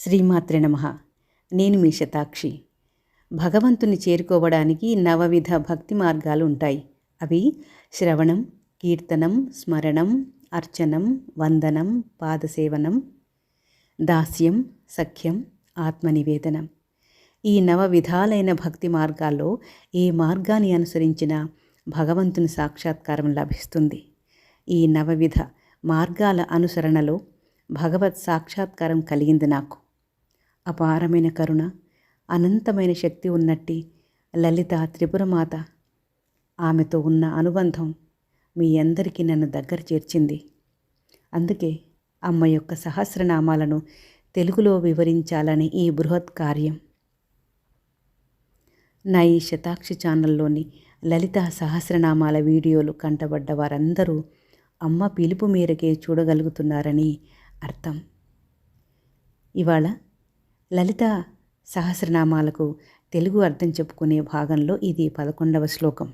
శ్రీమాత్రే నమ. నేను మీ శతాక్షి. భగవంతుని చేరుకోవడానికి నవవిధ భక్తి మార్గాలు ఉంటాయి. అవి శ్రవణం కీర్తనం స్మరణం అర్చనం వందనం పాదసేవనం దాస్యం సఖ్యం ఆత్మనివేదనం. ఈ నవ విధాలైన భక్తి మార్గాల్లో ఏ మార్గాన్ని అనుసరించిన భగవంతుని సాక్షాత్కారం లభిస్తుంది. ఈ నవవిధ మార్గాల అనుసరణలో భగవత్ సాక్షాత్కారం కలిగింది నాకు. అపారమైన కరుణ అనంతమైన శక్తి ఉన్నట్టి లలిత త్రిపురమాత ఆమెతో ఉన్న అనుబంధం మీ అందరికీ నన్ను దగ్గర చేర్చింది. అందుకే అమ్మ యొక్క సహస్రనామాలను తెలుగులో వివరించాలని ఈ బృహత్ కార్యం. నా ఈ శతాక్షి ఛానల్లోని లలిత సహస్రనామాల వీడియోలు కంటబడ్డ వారందరూ అమ్మ పిలుపు మేరకే చూడగలుగుతున్నారని అర్థం. ఇవాళ లలిత సహస్రనామాలకు తెలుగు అర్థం చెప్పుకునే భాగంలో ఇది పదకొండవ శ్లోకం.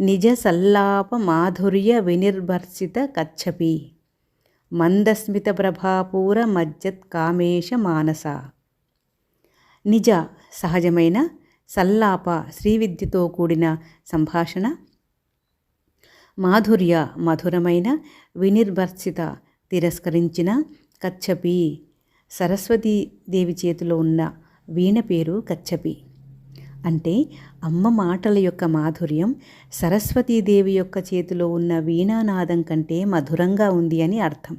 నిజ సల్లాప మాధుర్య వినిర్భర్సిత కచ్చపి. మందస్మిత ప్రభాపూర మజ్జత్ కామేశ మానస. నిజ సహజమైన సల్లాప శ్రీవిద్యతో కూడిన సంభాషణ. మాధుర్య మధురమైన వినిర్భర్సిత తిరస్కరించిన కచ్చపి. సరస్వతీదేవి చేతిలో ఉన్న వీణ పేరు కచ్చపి. అంటే అమ్మ మాటల యొక్క మాధుర్యం సరస్వతీదేవి యొక్క చేతిలో ఉన్న వీణానాదం కంటే మధురంగా ఉంది అని అర్థం.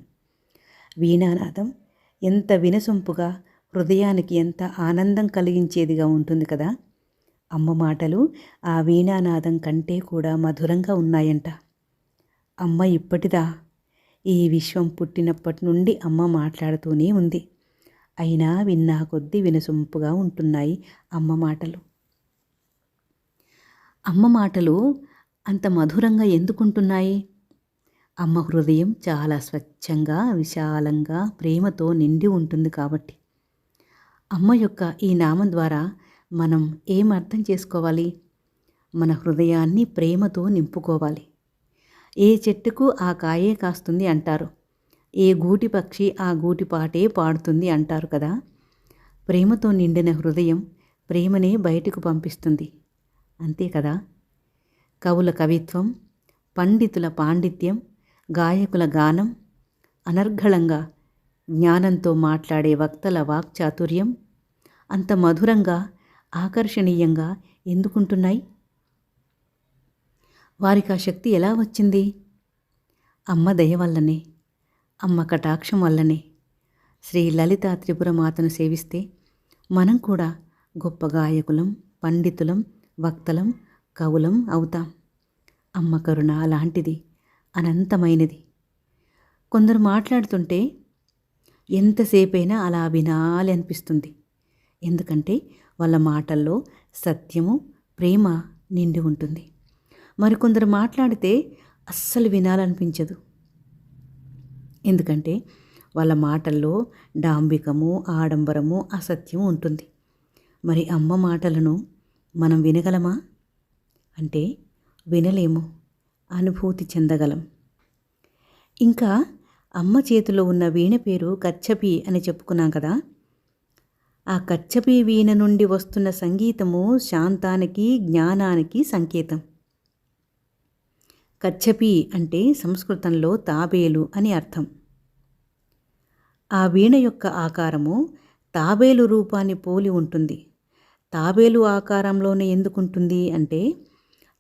వీణానాదం ఎంత వినసొంపుగా హృదయానికి ఎంత ఆనందం కలిగించేదిగా ఉంటుంది కదా! అమ్మ మాటలు ఆ వీణానాదం కంటే కూడా మధురంగా ఉన్నాయంట. అమ్మ ఇప్పటిదా? ఈ విశ్వం పుట్టినప్పటి నుండి అమ్మ మాట్లాడుతూనే ఉంది. అయినా విన్నా కొద్దీ వినసొంపుగా ఉంటున్నాయి అమ్మ మాటలు. అమ్మ మాటలు అంత మధురంగా ఎందుకుంటున్నాయి? అమ్మ హృదయం చాలా స్వచ్ఛంగా విశాలంగా ప్రేమతో నిండి ఉంటుంది కాబట్టి. అమ్మ యొక్క ఈ నామం ద్వారా మనం ఏం అర్థం చేసుకోవాలి? మన హృదయాన్ని ప్రేమతో నింపుకోవాలి. ఏ చెట్టుకు ఆ కాయే కాస్తుంది అంటారు. ఏ గూటి పక్షి ఆ గూటి పాటే పాడుతుంది అంటారు కదా. ప్రేమతో నిండిన హృదయం ప్రేమనే బయటకు పంపిస్తుంది. అంతే కదా. కవుల కవిత్వం పండితుల పాండిత్యం గాయకుల గానం అనర్ఘళంగా జ్ఞానంతో మాట్లాడే వక్తల వాక్చాతుర్యం అంత మధురంగా ఆకర్షణీయంగా ఎందుకుంటున్నాయి? వారికి ఆ శక్తి ఎలా వచ్చింది? అమ్మ దయ వల్లనే అమ్మ కటాక్షం వల్లనే. శ్రీ లలిత త్రిపురమాతను సేవిస్తే మనం కూడా గొప్ప గాయకులం పండితులం వక్తలం కవులం అవుతాం. అమ్మ కరుణ అలాంటిది అనంతమైనది. కొందరు మాట్లాడుతుంటే ఎంతసేపైనా అలా వినాలి అనిపిస్తుంది. ఎందుకంటే వాళ్ళ మాటల్లో సత్యము ప్రేమ నిండి ఉంటుంది. మరికొందరు మాట్లాడితే అస్సలు వినాలనిపించదు. ఎందుకంటే వాళ్ళ మాటల్లో డాంబికము ఆడంబరము అసత్యం ఉంటుంది. మరి అమ్మ మాటలను మనం వినగలమా? అంటే వినలేము అనుభూతి చెందగలం. ఇంకా అమ్మ చేతిలో ఉన్న వీణ పేరు కచ్చపి అని చెప్పుకున్నాం కదా. ఆ కచ్చపి వీణ నుండి వస్తున్న సంగీతము శాంతానికి జ్ఞానానికి సంకేతం. కచ్చపి అంటే సంస్కృతంలో తాబేలు అని అర్థం. ఆ వీణ యొక్క ఆకారము తాబేలు రూపాన్ని పోలి ఉంటుంది. తాబేలు ఆకారంలోనే ఎందుకుంటుంది అంటే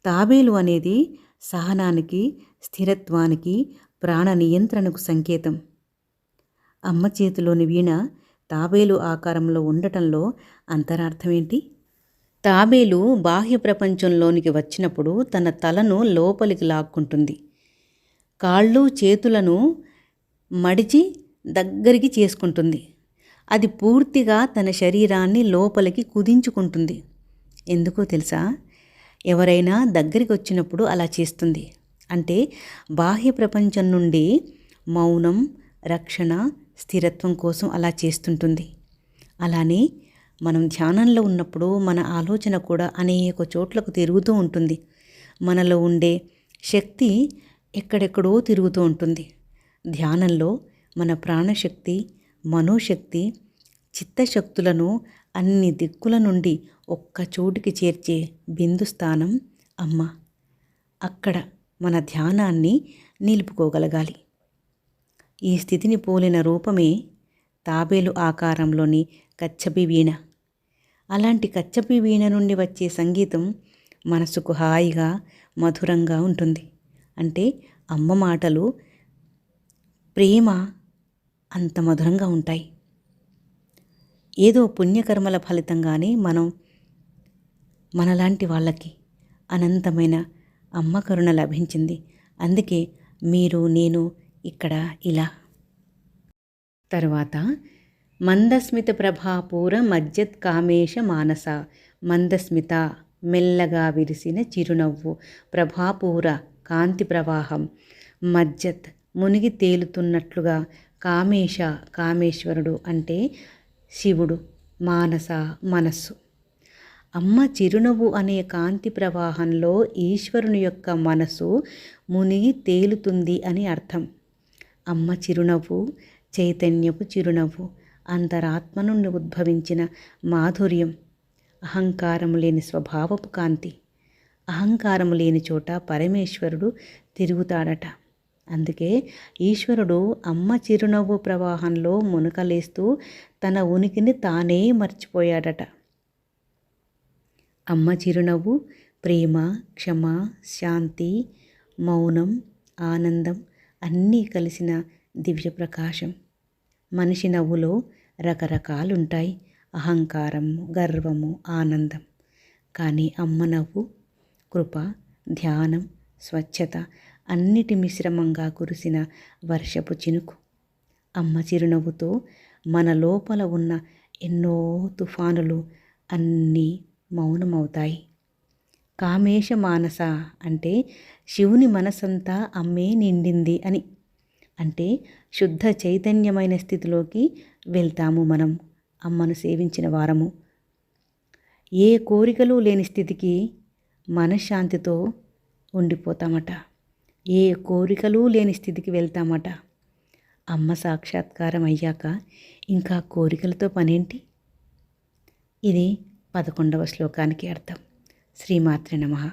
తాబేలు అనేది సహనానికి స్థిరత్వానికి ప్రాణ నియంత్రణకు సంకేతం. అమ్మ చేతిలోని వీణ తాబేలు ఆకారంలో ఉండటంలో అంతరార్థమేంటి? ఏంటి తాబేలు బాహ్య ప్రపంచంలోనికి వచ్చినప్పుడు తన తలను లోపలికి లాక్కుంటుంది. కాళ్ళు చేతులను మడిచి దగ్గరికి చేసుకుంటుంది. అది పూర్తిగా తన శరీరాన్ని లోపలికి కుదించుకుంటుంది. ఎందుకో తెలుసా? ఎవరైనా దగ్గరికి వచ్చినప్పుడు అలా చేస్తుంది. అంటే బాహ్య ప్రపంచం నుండి మౌనం రక్షణ స్థిరత్వం కోసం అలా చేస్తుంటుంది. అలానే మనం ధ్యానంలో ఉన్నప్పుడు మన ఆలోచన కూడా అనేక చోట్లకు తిరుగుతూ ఉంటుంది. మనలో ఉండే శక్తి ఎక్కడెక్కడో తిరుగుతూ ఉంటుంది. ధ్యానంలో మన ప్రాణశక్తి మనోశక్తి చిత్తశక్తులను అన్ని దిక్కుల నుండి ఒక్క చోటికి చేర్చే బిందు స్థానం అమ్మ. అక్కడ మన ధ్యానాన్ని నిలుపుకోగలగాలి. ఈ స్థితిని పోలిన రూపమే తాబేలు ఆకారంలోని కచ్చపి వీణ. అలాంటి కచ్చపి వీణ నుండి వచ్చే సంగీతం మనసుకు హాయిగా మధురంగా ఉంటుంది. అంటే అమ్మ మాటలు ప్రేమ అంత మధురంగా ఉంటాయి. ఏదో పుణ్యకర్మల ఫలితంగానే మనం మనలాంటి వాళ్ళకి అనంతమైన అమ్మ కరుణ లభించింది. అందుకే మీరు నేను ఇక్కడ ఇలా. తర్వాత మందస్మిత ప్రభాపూర మజ్జత్ కామేశ మానస. మందస్మిత మెల్లగా విరిసిన చిరునవ్వు ప్రభాపూర కాంతి ప్రవాహం. మజ్జత్ మునిగి తేలుతున్నట్లుగా కామేశ కామేశ్వరుడు అంటే శివుడు మానస మనస్సు. అమ్మ చిరునవ్వు అనే కాంతి ప్రవాహంలో ఈశ్వరుని యొక్క మనసు మునిగి తేలుతుంది అని అర్థం. అమ్మ చిరునవ్వు చైతన్యపు చిరునవ్వు అంతరాత్మ నుండి ఉద్భవించిన మాధుర్యం అహంకారం లేని స్వభావపు కాంతి. అహంకారము లేని చోట పరమేశ్వరుడు తిరుగుతాడట. అందుకే ఈశ్వరుడు అమ్మ చిరునవ్వు ప్రవాహంలో మునకలేస్తూ తన ఉనికిని తానే మర్చిపోయాడట. అమ్మ చిరునవ్వు ప్రేమ క్షమ శాంతి మౌనం ఆనందం అన్నీ కలిసిన దివ్య ప్రకాశం. మనిషి నవ్వులో రకరకాలుంటాయి. అహంకారము గర్వము ఆనందం. కానీ అమ్మ నవ్వు కృప ధ్యానం స్వచ్ఛత అన్నిటి మిశ్రమంగా కురిసిన వర్షపు చినుకు. అమ్మ చిరునవ్వుతో మన లోపల ఉన్న ఎన్నో తుఫానులు అన్నీ మౌనమవుతాయి. కామేశ మానస అంటే శివుని మనసంతా అమ్మే నిండింది అని. అంటే శుద్ధ చైతన్యమైన స్థితిలోకి వెళ్తాము మనం అమ్మను సేవించిన వారము. ఏ కోరికలు లేని స్థితికి మనశ్శాంతితో ఉండిపోతామట. ఏ కోరికలు లేని స్థితికి వెళ్తామట. అమ్మ సాక్షాత్కారం అయ్యాక ఇంకా కోరికలతో పనేంటి? ఇది పదకొండవ శ్లోకానికి అర్థం. శ్రీమాత్రి నమః.